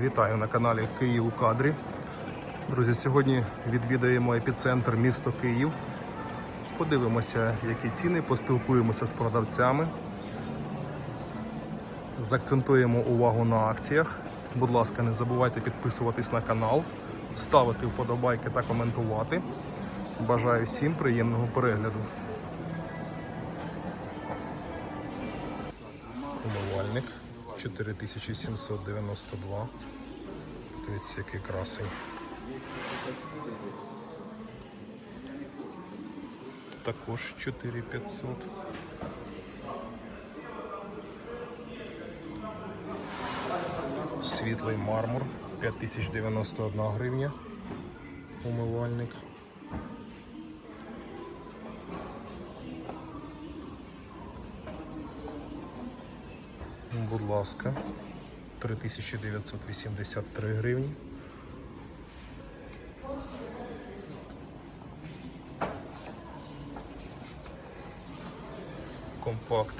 Вітаю на каналі Київ у кадрі. Друзі, сьогодні відвідаємо епіцентр місто Київ. Подивимося, які ціни, поспілкуємося з продавцями. Закцентуємо увагу на акціях. Будь ласка, не забувайте підписуватись на канал, ставити вподобайки та коментувати. Бажаю всім приємного перегляду. 4792. Дивіться, який красень. Також 4500. Світлий мармур 5091 гривня. Умивальник. Будь ласка, 3983 гривні. Компакт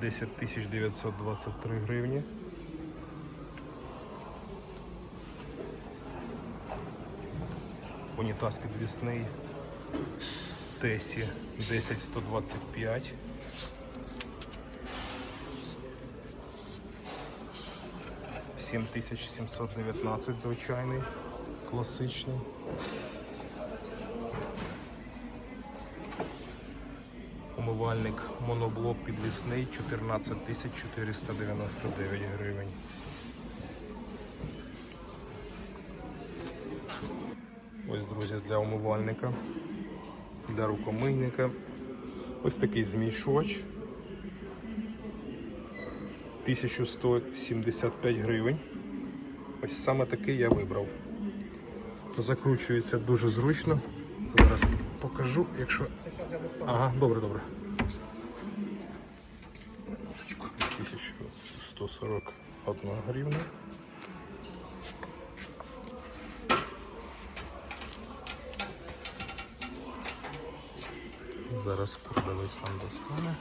10923 гривні. Унітаз підвісний Тесі 10125. Сім тисяч сімсот дев'ятнадцять звичайний, класичний. Умивальник моноблок підвісний 14 тисяч 499 гривень. Ось, друзі, для умивальника, для рукомийника. Ось такий змішувач. 1175 гривень. Ось саме такий я вибрав. Закручується дуже зручно. Зараз покажу, якщо. Ага, добре, добре. Минуточку. 1141 гривня. Зараз продавець нам достане.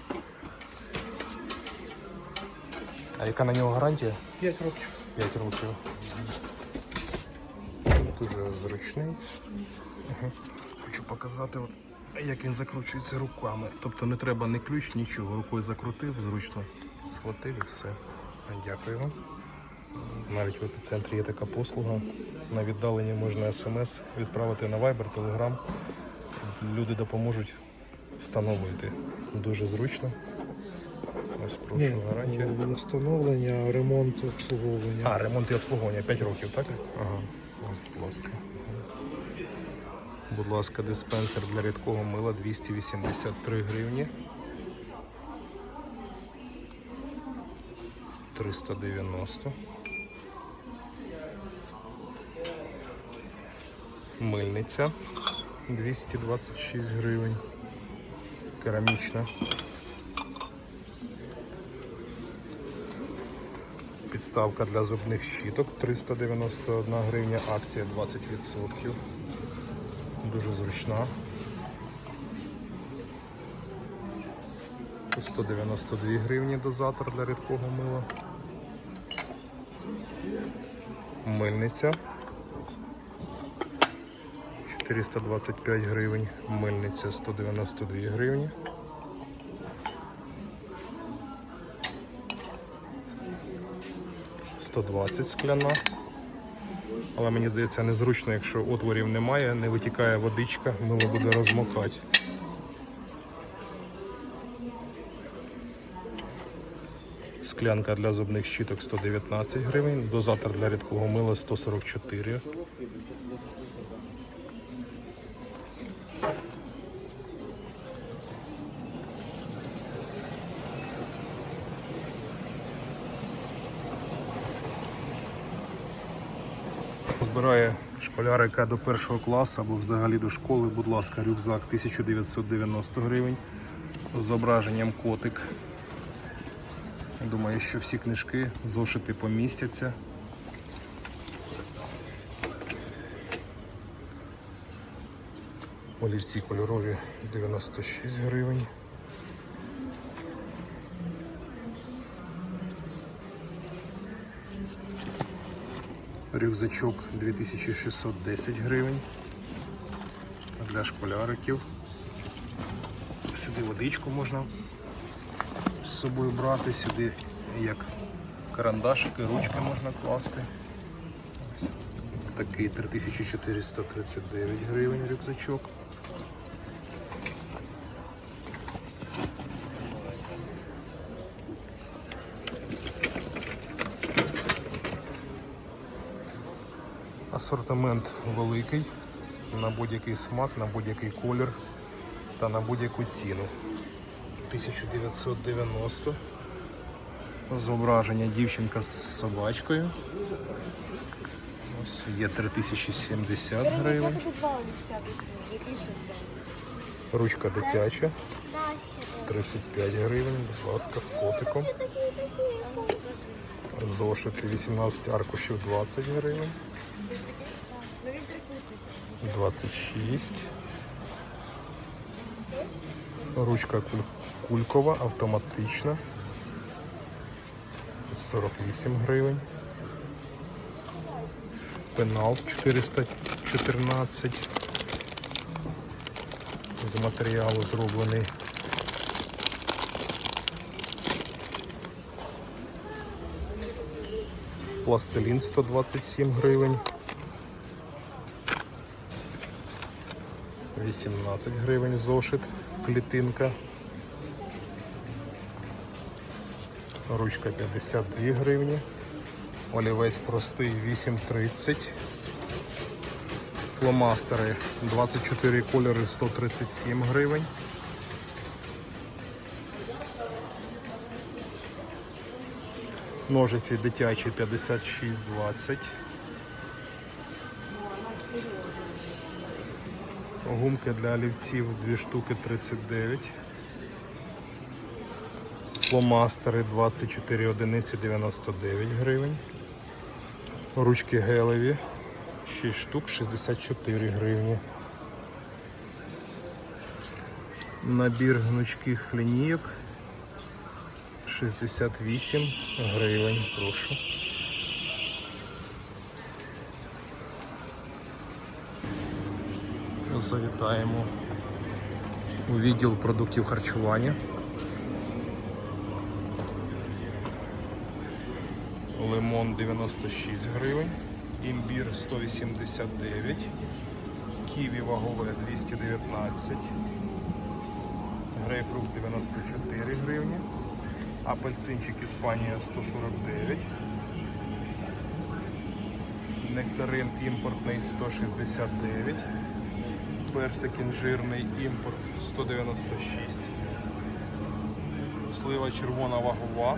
А яка на нього гарантія? 5 років. 5 років. Дуже зручний. Ага. Хочу показати, от, як він закручується руками. Тобто не треба ні ключ, нічого. Рукою закрутив, зручно схватив і все. Дякую вам. Навіть в епіцентрі є така послуга. На віддаленні можна смс відправити на Viber, Telegram. Люди допоможуть встановлювати. Дуже зручно. Ось прошу гарантія. Встановлення, ремонт, обслуговування. А, ремонт і обслуговування 5 років, так? Ага. Ось, будь ласка. Будь ласка, диспенсер для рідкого мила 283 гривні. 390. Мильниця 226 гривень. Керамічна. Підставка для зубних щіток 391 гривня, акція 20%. Дуже зручна. 192 гривні дозатор для рідкого мила. Мильниця. 425 гривень. Мильниця 192 гривні. – 120 скляна. Але мені здається незручно, якщо отворів немає, не витікає водичка, мило буде розмокати. Склянка для зубних щіток 119 гривень, дозатор для рідкого мила 144. Збирає школярика до першого класу або взагалі до школи, будь ласка, рюкзак 1990 гривень з зображенням котик. Думаю, що всі книжки, зошити помістяться. Олівці кольорові 96 гривень. Рюкзачок 2610 гривень. Для школяриків. Сюди водичку можна з собою брати, сюди як карандашики, ручки можна класти. Ось такий 3439 гривень рюкзачок. Асортимент великий на будь-який смак, на будь-який колір та на будь-яку ціну. 1990. Зображення дівчинка з собачкою. Ось є 3070 гривень. Ручка дитяча 35 гривень. Будь ласка, з котиком. Зошити 18 аркушів 20 гривень. Ну він 26. Ручка кулькова, автоматична. 48 гривень. Пенал 414. З матеріалу зроблений. Пластилін 127 гривень. 18 гривень зошит, клітинка. Ручка 52 гривні. Олівець простий 8,30. Фломастери 24 кольори 137 гривень. Ножиці дитячі 56,20. Гумки для олівців 2 штуки 39. Фломастери 24 одиниці 99 гривень. Ручки гелеві 6 штук 64 гривні. Набір гнучких лінійок 68 гривень. Прошу. Завітаємо у відділ продуктів харчування. Лимон 96 гривень, імбір 189, ківі вагове 219, грейпфрут 94 гривні, апельсинчик Іспанія 149, нектарин імпортний 169, персик інжирний імпорт 196, слива червона вагова,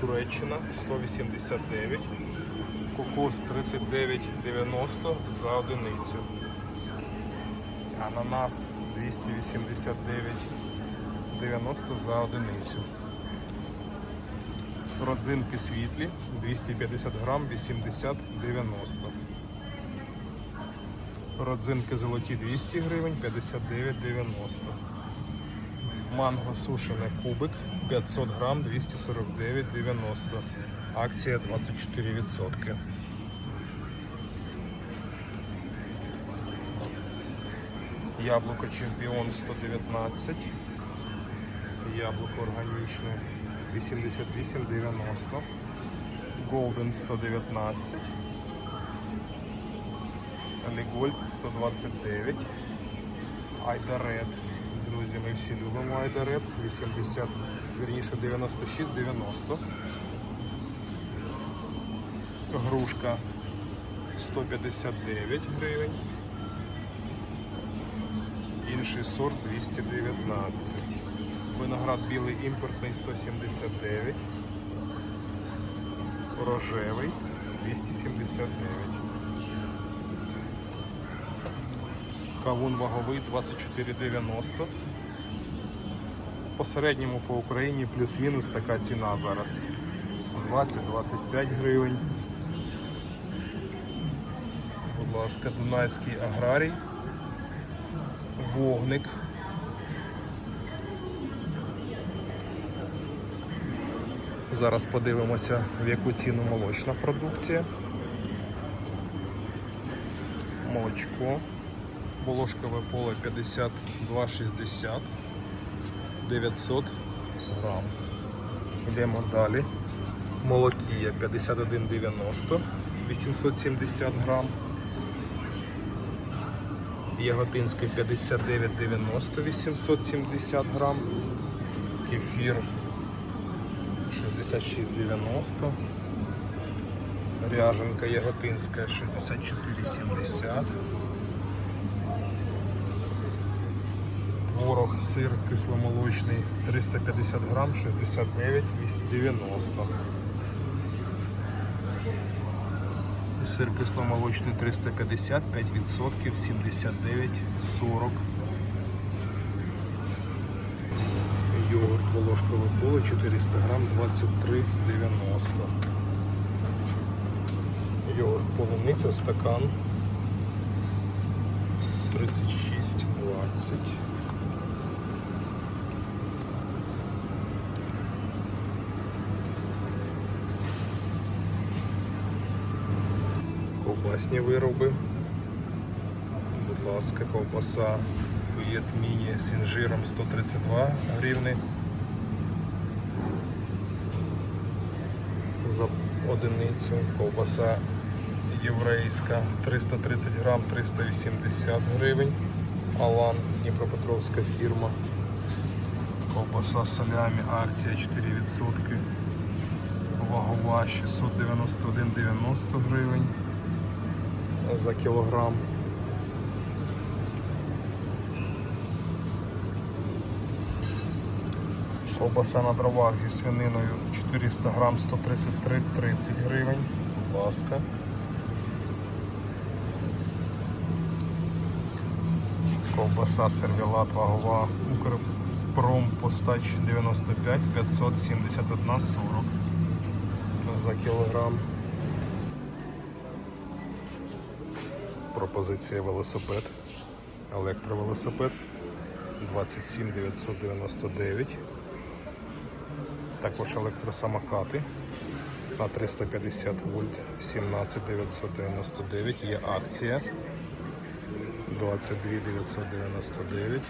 Туреччина 189, кокос 39,90 за одиницю, ананас 289,90 за одиницю. Родзинки світлі 250 грам 80,90. Родзинки золоті 200 гривень 59,90. Манго сушене кубик 500 грам 249,90. Акція 24%. Яблуко чемпіон 119. Яблуко органічне 88,90. Голден 119. Алігольд 129. Айдарет. Друзі, ми всі любимо Айдарет. 80, вірніше 96,90. Грушка 159 гривень. Інший сорт 219. Виноград білий імпортний 179. Рожевий 279. Кавун ваговий 24,90. По середньому по Україні плюс-мінус така ціна зараз. 20-25 гривень. Будь ласка, Дунайський аграрій. Вогник. Зараз подивимося, в яку ціну молочна продукція. молочко. Волошкове поле 52,60 900 грам. Йдемо далі. Молокія 51,90 870 грам. Яготинське 59,90 870 грам. Кефір 66,90. Ряженка Яготинська 64,70. Творог, сир кисломолочний 350 грам 69,90. Сир кисломолочний 350, 5%, 79,40. Йогурт волошкове поле 400 грам 23,90. Йогурт полуниця стакан 36,20. Ковбасні вироби. Будь ласка, ковбаса фуєт міні з інжиром 132 гривни. За одиницю ковбаса єврейська 330 грам 380 гривень. Алан Дніпропетровська фірма. Ковбаса салямі, акція 4%. Вагова 691,90 гривень за кілограм. Ковбаса на дровах зі свининою 400 грам 133,30 гривень. Будь ласка. Ковбаса сервелат вагова Укрпром постач 95 571,40 за кілограм. Пропозиція велосипед. Електровелосипед 27 999. Також електросамокати на 350 вольт 17 999. Є акція 22 999.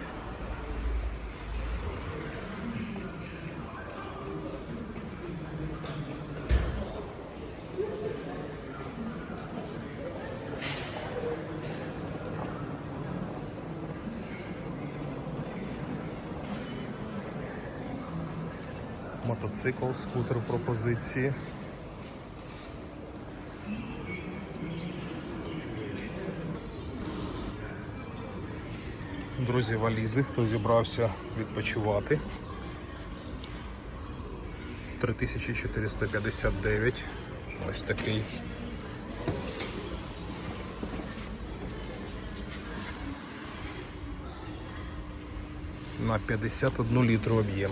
Мотоцикл, скутер в пропозиції. Друзі, валізи, хто зібрався відпочивати. 3459. Ось такий. На 51 літру об'єм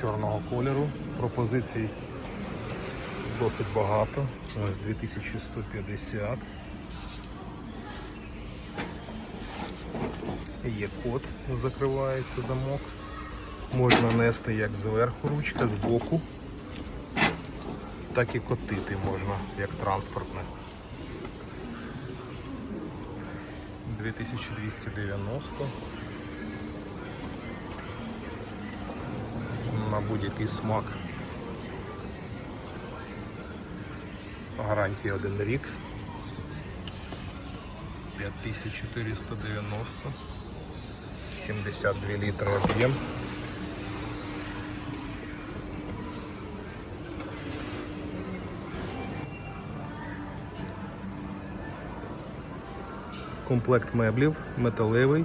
чорного кольору. Пропозицій досить багато. Ось 2150. Є код, закривається замок. Можна нести як зверху ручка, збоку, так і котити можна, як транспортне. 2290. На будь-який смак. Гарантія один рік. 5490. 72 літри об'єм. Комплект меблів, металевий,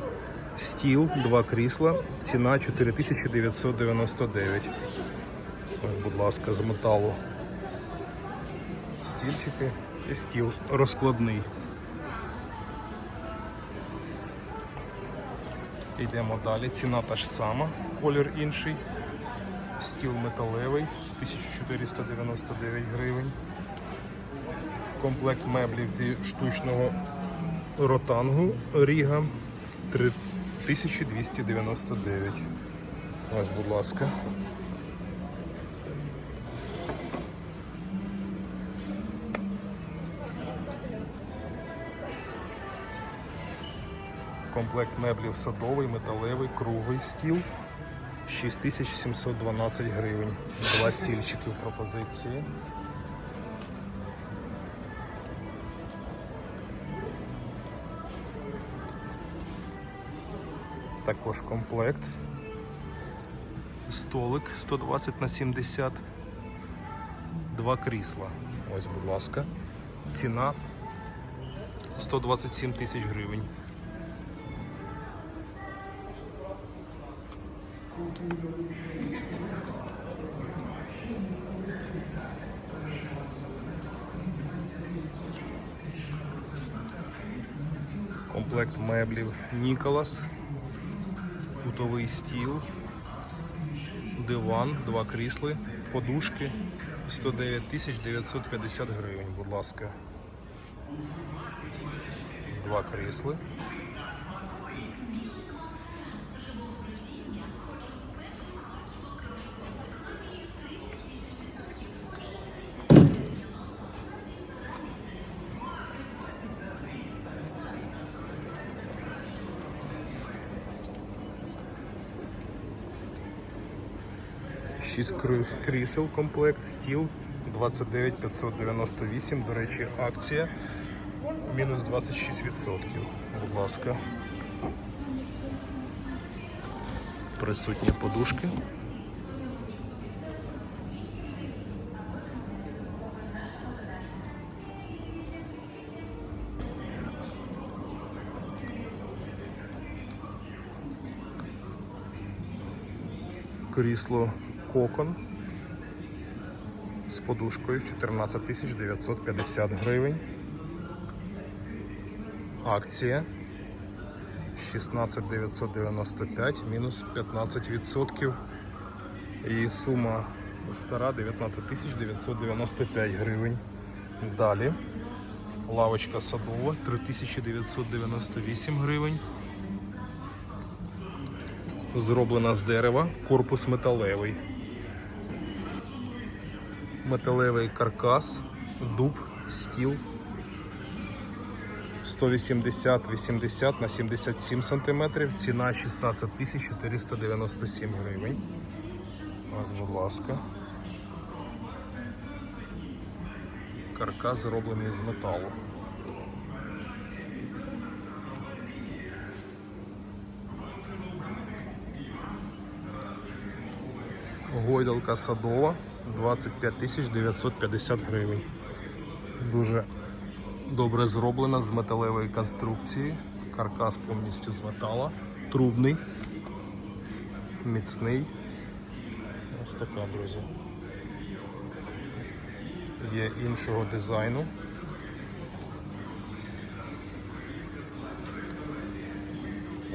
стіл, два крісла, ціна 4999. Ось, будь ласка, з металу. Стільчики і стіл розкладний. Йдемо далі. Ціна та ж сама, колір інший. Стіл металевий, 1499 гривень. Комплект меблів зі штучного ротангу Ріга 3299. Ось, будь ласка. Комплект меблів садовий, металевий, круглий стіл. 6712 гривень. Два стільчики в пропозиції. Також комплект. Столик 120 на 70. Два крісла. Ось, будь ласка. Ціна 127 тисяч гривень. Комплект меблів Ніколас, Крафтовий стіл, диван, два крісли, подушки 109 950 гривень, будь ласка. Два крісли. 6 крісел комплект, стіл 29598, до речі, акція. Мінус 26%. Будь ласка. Присутні подушки. Крісло кокон з подушкою 14 950 гривень. Акція 16 995 мінус 15%. І сума стара 19 995 гривень. Далі лавочка садова 3998 гривень. Зроблена з дерева, корпус металевий. Металевий каркас, дуб, стіл 180-80 на 77 сантиметрів. Ціна 16 тисяч 497 гривень. Ось, будь ласка. Каркас зроблений з металу. Гойдалка садова 25 тисяч 950 гривень. Дуже добре зроблена з металевої конструкції. Каркас повністю з метала. Трубний, міцний. Ось така, друзі. Є іншого дизайну.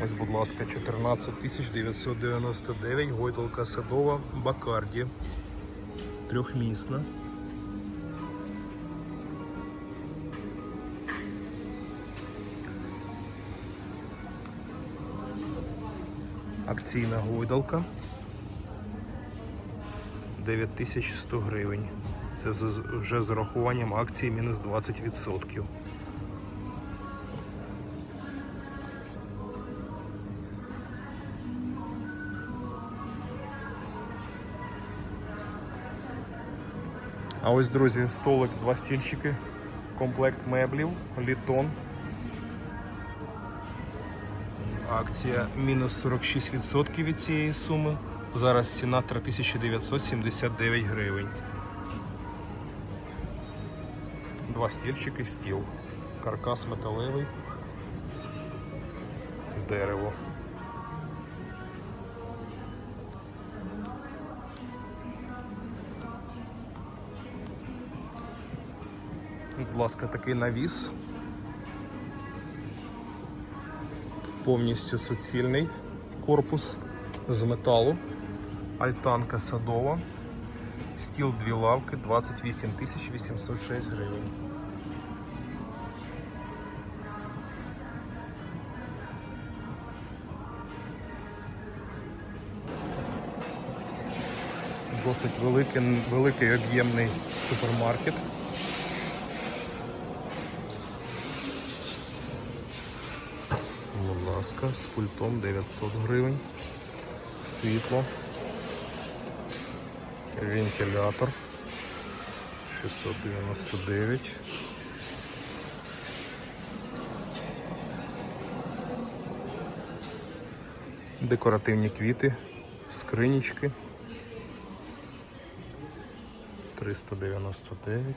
Ось, будь ласка, 14 999, гойдалка садова, Бакарді. Трьохмісна. Акційна гойдалка. 9100 гривень. Це вже з урахуванням акції мінус 20%. А ось, друзі, столик, два стільчики, комплект меблів, літон. Акція мінус 46% від цієї суми. Зараз ціна 3979 гривень. Два стільчики, стіл. Каркас металевий. Дерево. Будь ласка, такий навіс. Повністю суцільний корпус з металу. Альтанка садова. Стіл дві лавки 28 тисяч 806 гривень. Досить великий, великий об'ємний супермаркет. Будь ласка, з пультом 900 гривень. Світло. Вентилятор 699. Декоративні квіти, скринічки 399.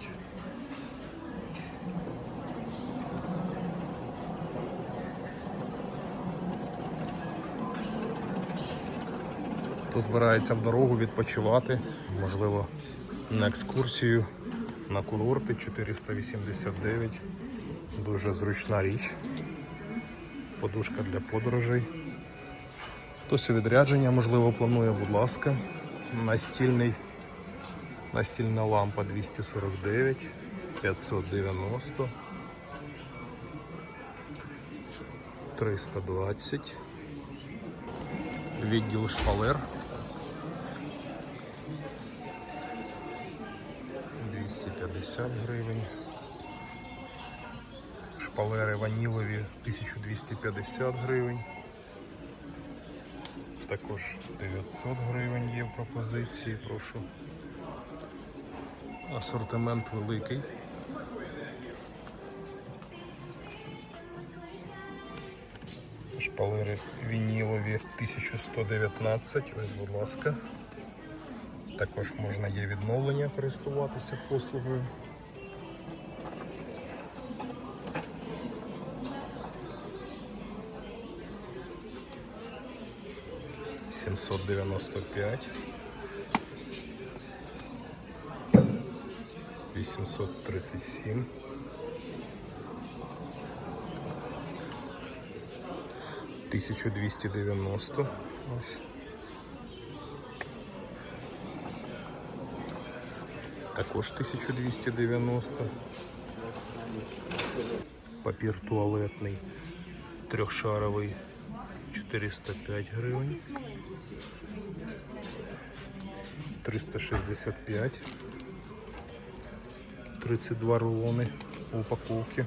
Хто збирається в дорогу відпочивати, можливо, на екскурсію на курорти 489. Дуже зручна річ. Подушка для подорожей. Хтось відрядження, можливо, планує, будь ласка. Настільний, настільна лампа 249, 590, 320. Відділ шпалер. 250 гривень. Шпалери ванілові 1250 гривень. Також 900 гривень є в пропозиції, прошу. Асортимент великий. Шпалери вінілові 1119, ось, будь ласка. Також можна є відновлення користуватися послугою. Сімсот дев'яносто п'ять. Вісімсот тридцять сім. Тисячу двісті дев'яносто. Ось. Також 1290. Папір туалетний трьохшаровий 405 гривень. 365. 32 рулони у упаковці.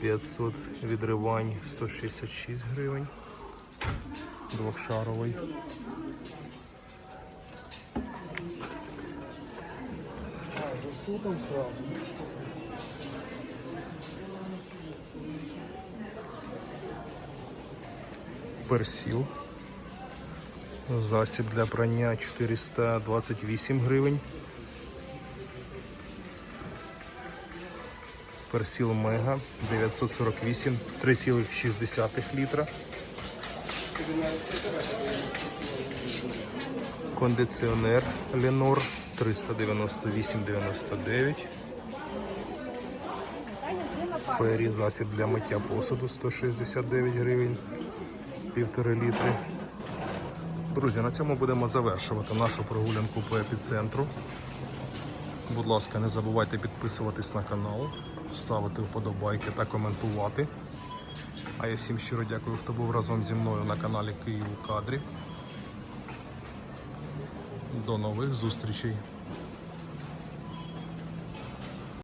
500 відривань 166 гривень. Двохшаровий. А, за сутом сразу. Персіл. Засіб для прання 428 гривень. Персіл Мега 948, 3,6 літра. Кондиціонер Ленор 398,99. Фері засіб для миття посуду 169 гривень, півтори літри. Друзі, на цьому будемо завершувати нашу прогулянку по епіцентру. Будь ласка, не забувайте підписуватись на канал, ставити вподобайки та коментувати. А я всім щиро дякую, хто був разом зі мною на каналі Київ у кадрі. До нових зустрічей!